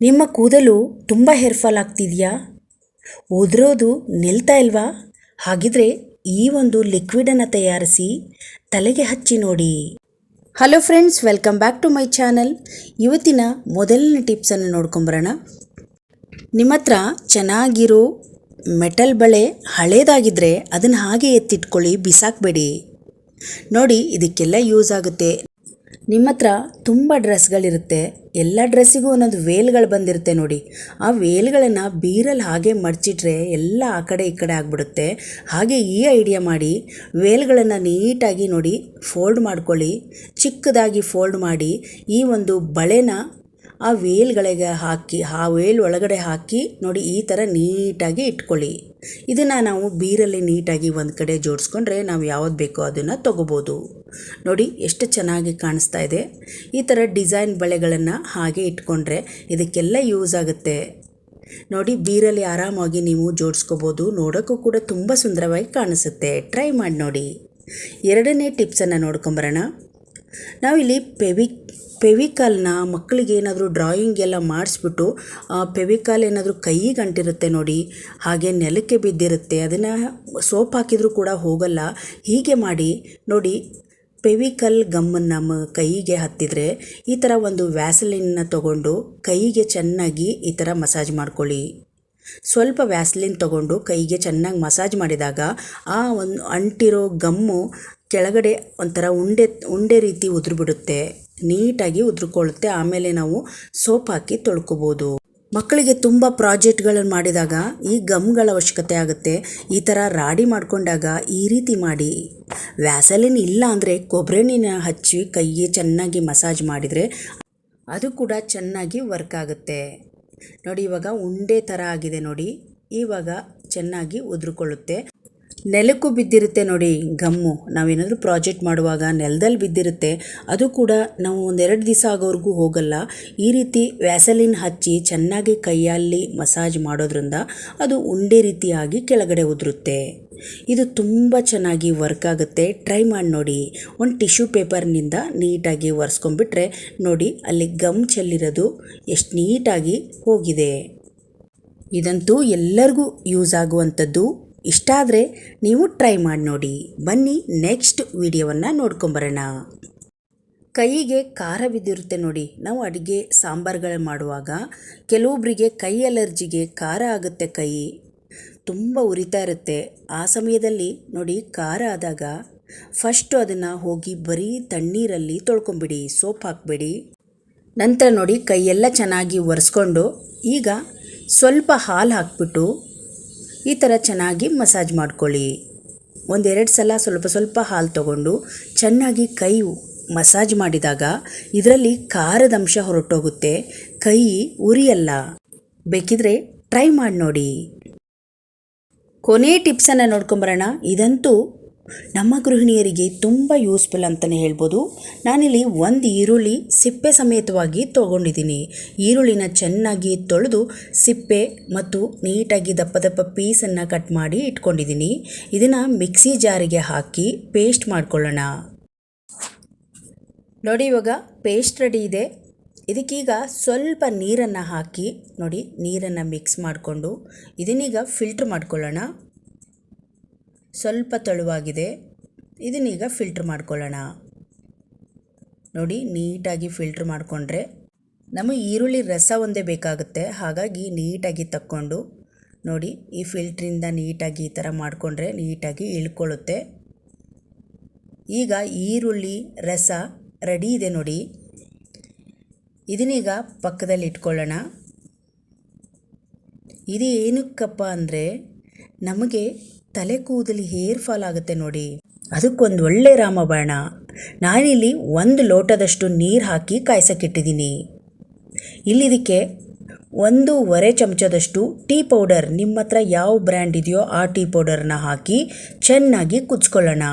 ನಿಮ್ಮ ಕೂದಲು ತುಂಬ ಹೇರ್ಫಾಲ್ ಆಗ್ತಿದೆಯಾ? ಉದುರೋದು ನಿಲ್ತಾ ಇಲ್ವಾ? ಹಾಗಿದ್ರೆ ಈ ಒಂದು ಲಿಕ್ವಿಡನ್ನು ತಯಾರಿಸಿ ತಲೆಗೆ ಹಚ್ಚಿ ನೋಡಿ. Hello friends welcome back to my channel ಇವತ್ತಿನ ಮೊದಲನೇ ಟಿಪ್ಸನ್ನು ನೋಡ್ಕೊಂಬರೋಣ. ನಿಮ್ಮ ಹತ್ರ ಚೆನ್ನಾಗಿರೋ ಮೆಟಲ್ ಬಳೆ ಹಳೇದಾಗಿದ್ದರೆ ಅದನ್ನು ಹಾಗೆ ಎತ್ತಿಟ್ಕೊಳ್ಳಿ, ಬಿಸಾಕಬೇಡಿ. ನೋಡಿ, ಇದಕ್ಕೆಲ್ಲ ಯೂಸ್ ಆಗುತ್ತೆ. ನಿಮ್ಮ ಹತ್ರ ತುಂಬ ಡ್ರೆಸ್ಗಳಿರುತ್ತೆ. ಎಲ್ಲ ಡ್ರೆಸ್ಸಿಗೂ ಒಂದೊಂದು ವೇಲ್ಗಳು ಬಂದಿರುತ್ತೆ ನೋಡಿ. ಆ ವೇಲ್ಗಳನ್ನು ಬೀರಲ್ಲಿ ಹಾಗೆ ಮಡಚಿಟ್ರೆ ಎಲ್ಲ ಆ ಕಡೆ ಈ ಕಡೆ ಆಗಿಬಿಡುತ್ತೆ. ಹಾಗೆ ಈ ಐಡಿಯಾ ಮಾಡಿ ವೇಲ್ಗಳನ್ನು ನೀಟಾಗಿ ನೋಡಿ ಫೋಲ್ಡ್ ಮಾಡ್ಕೊಳ್ಳಿ. ಚಿಕ್ಕದಾಗಿ ಫೋಲ್ಡ್ ಮಾಡಿ ಈ ಒಂದು ಬಳೆನ ಆ ವೇಲ್ಗಳಿಗೆ ಹಾಕಿ, ಆ ವೇಲ್ ಒಳಗಡೆ ಹಾಕಿ ನೋಡಿ ಈ ಥರ ನೀಟಾಗಿ ಇಟ್ಕೊಳ್ಳಿ. ಇದನ್ನು ನಾವು ಬೀರಲ್ಲಿ ನೀಟಾಗಿ ಒಂದು ಕಡೆ ಜೋಡಿಸ್ಕೊಂಡ್ರೆ ನಾವು ಯಾವ್ದು ಬೇಕೋ ಅದನ್ನು ತೊಗೋಬೋದು. ನೋಡಿ ಎಷ್ಟು ಚೆನ್ನಾಗಿ ಕಾಣಿಸ್ತಾ ಇದೆ. ಈ ಥರ ಡಿಸೈನ್ ಬಳೆಗಳನ್ನು ಹಾಗೆ ಇಟ್ಕೊಂಡ್ರೆ ಇದಕ್ಕೆಲ್ಲ ಯೂಸ್ ಆಗುತ್ತೆ. ನೋಡಿ ಬೀರಲ್ಲಿ ಆರಾಮಾಗಿ ನೀವು ಜೋಡಿಸ್ಕೋಬೋದು. ನೋಡೋಕ್ಕೂ ಕೂಡ ತುಂಬ ಸುಂದರವಾಗಿ ಕಾಣಿಸುತ್ತೆ. ಟ್ರೈ ಮಾಡಿ ನೋಡಿ. ಎರಡನೇ ಟಿಪ್ಸನ್ನು ನೋಡ್ಕೊಂಬರೋಣ ನಾವಿಲ್ಲಿ ಪೆವಿಕ್, ಪೆವಿಕಲ್ನ ಮಕ್ಕಳಿಗೆ ಏನಾದರೂ ಡ್ರಾಯಿಂಗ್ ಎಲ್ಲ ಮಾಡಿಸ್ಬಿಟ್ಟು ಪೆವಿಕಾಲ್ ಏನಾದರೂ ಕೈಗೆ ಅಂಟಿರುತ್ತೆ ನೋಡಿ, ಹಾಗೆ ನೆಲಕ್ಕೆ ಬಿದ್ದಿರುತ್ತೆ, ಅದನ್ನು ಸೋಪ್ ಹಾಕಿದರೂ ಕೂಡ ಹೋಗಲ್ಲ, ಹೀಗೆ ಮಾಡಿ ನೋಡಿ, ಪೆವಿಕಲ್ ಗಮ್ಮನ್ನು ನಮ್ಮ ಕೈಗೆ ಹತ್ತಿದರೆ ಈ ಥರ ಒಂದು ವ್ಯಾಸಲಿನ್ನ ತಗೊಂಡು ಕೈಗೆ ಚೆನ್ನಾಗಿ ಈ ಥರ ಮಸಾಜ್ ಮಾಡ್ಕೊಳ್ಳಿ. ಸ್ವಲ್ಪ ವ್ಯಾಸ್ಲಿನ್ ತಗೊಂಡು ಕೈಗೆ ಚೆನ್ನಾಗಿ ಮಸಾಜ್ ಮಾಡಿದಾಗ ಆ ಒಂದು ಅಂಟಿರೋ ಗಮ್ಮು ಕೆಳಗಡೆ ಒಂಥರ ಉಂಡೆ ಉಂಡೆ ರೀತಿ ಉದುರುಬಿಡುತ್ತೆ. ನೀಟಾಗಿ ಉದುರ್ಕೊಳ್ಳುತ್ತೆ. ಆಮೇಲೆ ನಾವು ಸೋಪ್ ಹಾಕಿ ತೊಳ್ಕೊಬೋದು. ಮಕ್ಕಳಿಗೆ ತುಂಬ ಪ್ರಾಜೆಕ್ಟ್ಗಳನ್ನು ಮಾಡಿದಾಗ ಈ ಗಮ್ಗಳ ಅವಶ್ಯಕತೆ ಆಗುತ್ತೆ. ಈ ಥರ ರಾಡಿ ಮಾಡಿಕೊಂಡಾಗ ಈ ರೀತಿ ಮಾಡಿ. ವ್ಯಾಸಲಿನ್ ಇಲ್ಲ ಅಂದರೆ ಕೊಬ್ಬರೆಣ್ಣೆನ ಹಚ್ಚಿ ಕೈಗೆ ಚೆನ್ನಾಗಿ ಮಸಾಜ್ ಮಾಡಿದರೆ ಅದು ಕೂಡ ಚೆನ್ನಾಗಿ ವರ್ಕ್ ಆಗುತ್ತೆ. ನೋಡಿ ಇವಾಗ ಉಂಡೆ ಥರ ಆಗಿದೆ ನೋಡಿ. ಇವಾಗ ಚೆನ್ನಾಗಿ ಉದುರ್ಕೊಳ್ಳುತ್ತೆ. ನೆಲಕ್ಕೂ ಬಿದ್ದಿರುತ್ತೆ ನೋಡಿ, ಗಮ್ಮು. ನಾವೇನಾದರೂ ಪ್ರಾಜೆಕ್ಟ್ ಮಾಡುವಾಗ ನೆಲದಲ್ಲಿ ಬಿದ್ದಿರುತ್ತೆ, ಅದು ಕೂಡ ನಾವು ಒಂದೆರಡು ದಿವಸ ಆಗೋವರೆಗೂ ಹೋಗಲ್ಲ. ಈ ರೀತಿ ವ್ಯಾಸಲಿನ್ ಹಚ್ಚಿ ಚೆನ್ನಾಗಿ ಕೈಯಲ್ಲಿ ಮಸಾಜ್ ಮಾಡೋದ್ರಿಂದ ಅದು ಉಂಡೆ ರೀತಿಯಾಗಿ ಕೆಳಗಡೆ ಉದುರುತ್ತೆ. ಇದು ತುಂಬ ಚೆನ್ನಾಗಿ ವರ್ಕ್ ಆಗುತ್ತೆ. ಟ್ರೈ ಮಾಡಿ ನೋಡಿ. ಒಂದು ಟಿಶ್ಯೂ ಪೇಪರ್ನಿಂದ ನೀಟಾಗಿ ಒರೆಸ್ಕೊಂಡ್ಬಿಟ್ರೆ ನೋಡಿ, ಅಲ್ಲಿ ಗಮ್ ಚೆಲ್ಲಿರೋದು ಎಷ್ಟು ನೀಟಾಗಿ ಹೋಗಿದೆ. ಇದಂತೂ ಎಲ್ಲರಿಗೂ ಯೂಸ್ ಆಗುವಂಥದ್ದು. ಇಷ್ಟ ಆದರೆ ನೀವು ಟ್ರೈ ಮಾಡಿ ನೋಡಿ. ಬನ್ನಿ ನೆಕ್ಸ್ಟ್ ವಿಡಿಯೋವನ್ನು ನೋಡ್ಕೊಂಬರೋಣ. ಕೈಗೆ ಖಾರ ಬಿದ್ದಿರುತ್ತೆ ನೋಡಿ. ನಾವು ಅಡುಗೆ ಸಾಂಬಾರುಗಳು ಮಾಡುವಾಗ ಕೆಲವೊಬ್ಬರಿಗೆ ಕೈ ಅಲರ್ಜಿಗೆ ಖಾರ ಆಗುತ್ತೆ ಕೈ. ತುಂಬ ಉರಿತಾ ಇರುತ್ತೆ. ಆ ಸಮಯದಲ್ಲಿ ನೋಡಿ ಖಾರ ಆದಾಗ ಫಸ್ಟು ಅದನ್ನು ಹೋಗಿ ಬರೀ ತಣ್ಣೀರಲ್ಲಿ ತೊಳ್ಕೊಂಬಿಡಿ. ಸೋಪ್ ಹಾಕಬೇಡಿ. ನಂತರ ನೋಡಿ ಕೈಯೆಲ್ಲ ಚೆನ್ನಾಗಿ ಒರೆಸ್ಕೊಂಡು ಈಗ ಸ್ವಲ್ಪ ಹಾಲು ಹಾಕ್ಬಿಟ್ಟು ಈ ಥರ ಚೆನ್ನಾಗಿ ಮಸಾಜ್ ಮಾಡ್ಕೊಳ್ಳಿ. ಒಂದೆರಡು ಸಲ ಸ್ವಲ್ಪ ಸ್ವಲ್ಪ ಹಾಲು ತಗೊಂಡು ಚೆನ್ನಾಗಿ ಕೈ ಮಸಾಜ್ ಮಾಡಿದಾಗ ಇದರಲ್ಲಿ ಖಾರದ ಅಂಶ ಹೊರಟೋಗುತ್ತೆ. ಕೈ ಉರಿಯಲ್ಲ. ಬೇಕಿದ್ರೆ ಟ್ರೈ ಮಾಡಿ ನೋಡಿ. ಕೊನೆ ಟಿಪ್ಸನ್ನು ನೋಡ್ಕೊಂಬರೋಣ. ಇದಂತೂ ನಮ್ಮ ಗೃಹಿಣಿಯರಿಗೆ ತುಂಬ ಯೂಸ್ಫುಲ್ ಅಂತಲೇ ಹೇಳ್ಬೋದು. ನಾನಿಲ್ಲಿ ಒಂದು ಈರುಳ್ಳಿ ಸಿಪ್ಪೆ ಸಮೇತವಾಗಿ ತೊಗೊಂಡಿದ್ದೀನಿ. ಈರುಳ್ಳಿನ ಚೆನ್ನಾಗಿ ತೊಳೆದು ಸಿಪ್ಪೆ ಮತ್ತು ನೀಟಾಗಿ ದಪ್ಪ ದಪ್ಪ ಪೀಸನ್ನು ಕಟ್ ಮಾಡಿ ಇಟ್ಕೊಂಡಿದ್ದೀನಿ. ಇದನ್ನು ಮಿಕ್ಸಿ ಜಾರಿಗೆ ಹಾಕಿ ಪೇಸ್ಟ್ ಮಾಡ್ಕೊಳ್ಳೋಣ. ನೋಡಿ ಇವಾಗ ಪೇಸ್ಟ್ ರೆಡಿ ಇದೆ. ಇದಕ್ಕೀಗ ಸ್ವಲ್ಪ ನೀರನ್ನು ಹಾಕಿ ನೋಡಿ ನೀರನ್ನು ಮಿಕ್ಸ್ ಮಾಡಿಕೊಂಡು ಇದನ್ನೀಗ ಫಿಲ್ಟ್ರ್ ಮಾಡ್ಕೊಳ್ಳೋಣ. ಸ್ವಲ್ಪ ತೆಳುವಾಗಿದೆ. ಇದನ್ನೀಗ ಫಿಲ್ಟ್ರ್ ಮಾಡ್ಕೊಳ್ಳೋಣ. ನೋಡಿ, ನೀಟಾಗಿ ಫಿಲ್ಟ್ರ್ ಮಾಡಿಕೊಂಡ್ರೆ ನಮಗೆ ಈರುಳ್ಳಿ ರಸ ಒಂದೇ ಬೇಕಾಗುತ್ತೆ. ಹಾಗಾಗಿ ನೀಟಾಗಿ ತಕ್ಕೊಂಡು ನೋಡಿ, ಈ ಫಿಲ್ಟ್ರಿಂದ ನೀಟಾಗಿ ಈ ಥರ ಮಾಡಿಕೊಂಡ್ರೆ ನೀಟಾಗಿ ಇಳ್ಕೊಳ್ಳುತ್ತೆ. ಈಗ ಈರುಳ್ಳಿ ರಸ ರೆಡಿ ಇದೆ ನೋಡಿ. ಇದನ್ನೀಗ ಪಕ್ಕದಲ್ಲಿ ಇಟ್ಕೊಳ್ಳೋಣ. ಇದು ಏನಕ್ಕಪ್ಪ ಅಂದರೆ ನಮಗೆ ತಲೆ ಕೂದಲಿ ಹೇರ್ ಫಾಲ್ ಆಗುತ್ತೆ ನೋಡಿ. ಅದಕ್ಕೊಂದು ಒಳ್ಳೆ ರಾಮಬಾಣ. ನಾನಿಲ್ಲಿ ಒಂದು ಲೋಟದಷ್ಟು ನೀರು ಹಾಕಿ ಕಾಯ್ಸಕ್ಕಿಟ್ಟಿದ್ದೀನಿ. ಇಲ್ಲಿದಕ್ಕೆ ಒಂದೂವರೆ ಚಮಚದಷ್ಟು ಟೀ ಪೌಡರ್ ನಿಮ್ಮ ಹತ್ರ ಯಾವ ಬ್ರ್ಯಾಂಡ್ ಇದೆಯೋ ಆ ಟೀ ಪೌಡರ್ನ ಹಾಕಿ ಚೆನ್ನಾಗಿ ಕುಚ್ಕೊಳ್ಳೋಣ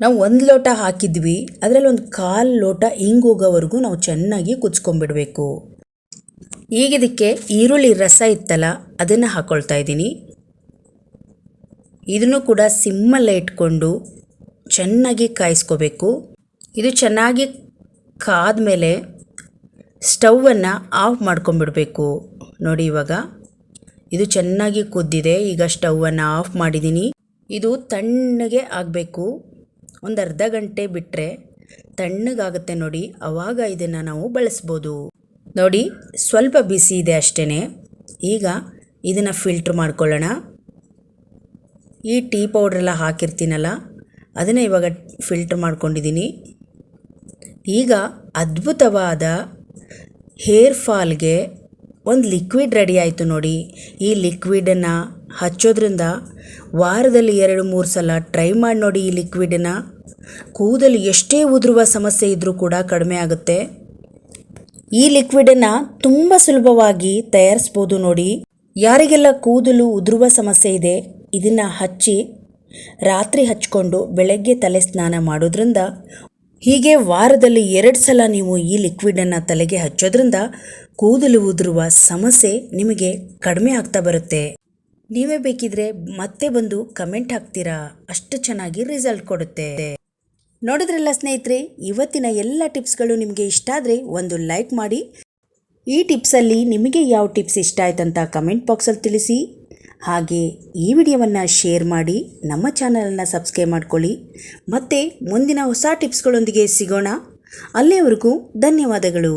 ನಾವು ಒಂದು ಲೋಟ ಹಾಕಿದ್ವಿ ಅದರಲ್ಲಿ ಒಂದು ಕಾಲು ಲೋಟ ಹಿಂಗೋಗೋವರೆಗೂ ನಾವು ಚೆನ್ನಾಗಿ ಕುಚ್ಕೊಂಡ್ಬಿಡ್ಬೇಕು ಈಗ ಇದಕ್ಕೆ ಈರುಳ್ಳಿ ರಸ ಇತ್ತಲ್ಲ, ಅದನ್ನು ಹಾಕ್ಕೊಳ್ತಾ ಇದ್ದೀನಿ. ಇದನ್ನು ಕೂಡ ಸಿಮ್ಮಲ್ಲೇ ಇಟ್ಕೊಂಡು ಚೆನ್ನಾಗಿ ಕಾಯಿಸ್ಕೋಬೇಕು. ಇದು ಚೆನ್ನಾಗಿ ಕಾದ್ಮೇಲೆ ಸ್ಟವನ್ನು ಆಫ್ ಮಾಡ್ಕೊಂಬಿಡಬೇಕು. ನೋಡಿ ಇವಾಗ. ಇದು ಚೆನ್ನಾಗಿ ಕುದ್ದಿದೆ. ಈಗ ಸ್ಟವನ್ನು ಆಫ್ ಮಾಡಿದ್ದೀನಿ. ಇದು ತಣ್ಣಗೆ ಆಗಬೇಕು. ಒಂದು ಅರ್ಧ ಗಂಟೆ ಬಿಟ್ಟರೆ ತಣ್ಣಗಾಗುತ್ತೆ ನೋಡಿ. ಆವಾಗ ಇದನ್ನು ನಾವು ಬಳಸ್ಬೋದು. ನೋಡಿ, ಸ್ವಲ್ಪ ಬಿಸಿ ಇದೆ ಅಷ್ಟೇ ಈಗ ಇದನ್ನು ಫಿಲ್ಟ್ರ್ ಮಾಡ್ಕೊಳ್ಳೋಣ. ಈ ಟೀ ಪೌಡ್ರೆಲ್ಲ ಹಾಕಿರ್ತೀನಲ್ಲ, ಅದನ್ನೇ ಇವಾಗ ಫಿಲ್ಟ್ರ್ ಮಾಡ್ಕೊಂಡಿದ್ದೀನಿ. ಈಗ ಅದ್ಭುತವಾದ ಹೇರ್ ಫಾಲ್ಗೆ ಒಂದು ಲಿಕ್ವಿಡ್ ರೆಡಿ ಆಯಿತು ನೋಡಿ. ಈ ಲಿಕ್ವಿಡನ್ನು ಹಚ್ಚೋದ್ರಿಂದ ವಾರದಲ್ಲಿ ಎರಡು, ಮೂರು ಸಲ ಟ್ರೈ ಮಾಡಿ ನೋಡಿ ಈ ಲಿಕ್ವಿಡನ್ನು. ಕೂದಲು ಎಷ್ಟೇ ಉದುರುವ ಸಮಸ್ಯೆ ಇದ್ದರೂ ಕೂಡ ಕಡಿಮೆ ಆಗುತ್ತೆ. ಈ ಲಿಕ್ವಿಡನ್ನು ತುಂಬ ಸುಲಭವಾಗಿ ತಯಾರಿಸ್ಬೋದು ನೋಡಿ. ಯಾರಿಗೆಲ್ಲ ಕೂದಲು ಉದುರುವ ಸಮಸ್ಯೆ ಇದೆ ಇದನ್ನು ಹಚ್ಚಿ ರಾತ್ರಿ ಹಚ್ಕೊಂಡು ಬೆಳಗ್ಗೆ ತಲೆ ಸ್ನಾನ ಮಾಡೋದ್ರಿಂದ ಹೀಗೆ ವಾರದಲ್ಲಿ ಎರಡು ಸಲ ನೀವು ಈ ಲಿಕ್ವಿಡನ್ನು ತಲೆಗೆ ಹಚ್ಚೋದ್ರಿಂದ ಕೂದಲು ಉದುರುವ ಸಮಸ್ಯೆ ನಿಮಗೆ ಕಡಿಮೆ ಆಗ್ತಾ ಬರುತ್ತೆ. ನೀವೇ ಬೇಕಿದ್ರೆ ಮತ್ತೆ ಬಂದು ಕಮೆಂಟ್ ಹಾಕ್ತೀರಾ? ಅಷ್ಟು ಚೆನ್ನಾಗಿ ರಿಸಲ್ಟ್ ಕೊಡುತ್ತೆ. ನೋಡಿದ್ರಲ್ಲ ಸ್ನೇಹಿತರೆ, ಇವತ್ತಿನ ಎಲ್ಲ ಟಿಪ್ಸ್ಗಳು ನಿಮಗೆ ಇಷ್ಟ ಆದರೆ ಒಂದು ಲೈಕ್ ಮಾಡಿ. ಈ ಟಿಪ್ಸಲ್ಲಿ ನಿಮಗೆ ಯಾವ ಟಿಪ್ಸ್ ಇಷ್ಟ ಆಯ್ತಂತ ಕಮೆಂಟ್ ಬಾಕ್ಸಲ್ಲಿ ತಿಳಿಸಿ. ಹಾಗೆ ಈ ವಿಡಿಯೋವನ್ನು ಶೇರ್ ಮಾಡಿ ನಮ್ಮ ಚಾನಲನ್ನು ಸಬ್ಸ್ಕ್ರೈಬ್ ಮಾಡ್ಕೊಳ್ಳಿ. ಮತ್ತು ಮುಂದಿನ ಹೊಸ ಟಿಪ್ಸ್ಗಳೊಂದಿಗೆ ಸಿಗೋಣ. ಅಲ್ಲಿಯವರೆಗೂ ಧನ್ಯವಾದಗಳು.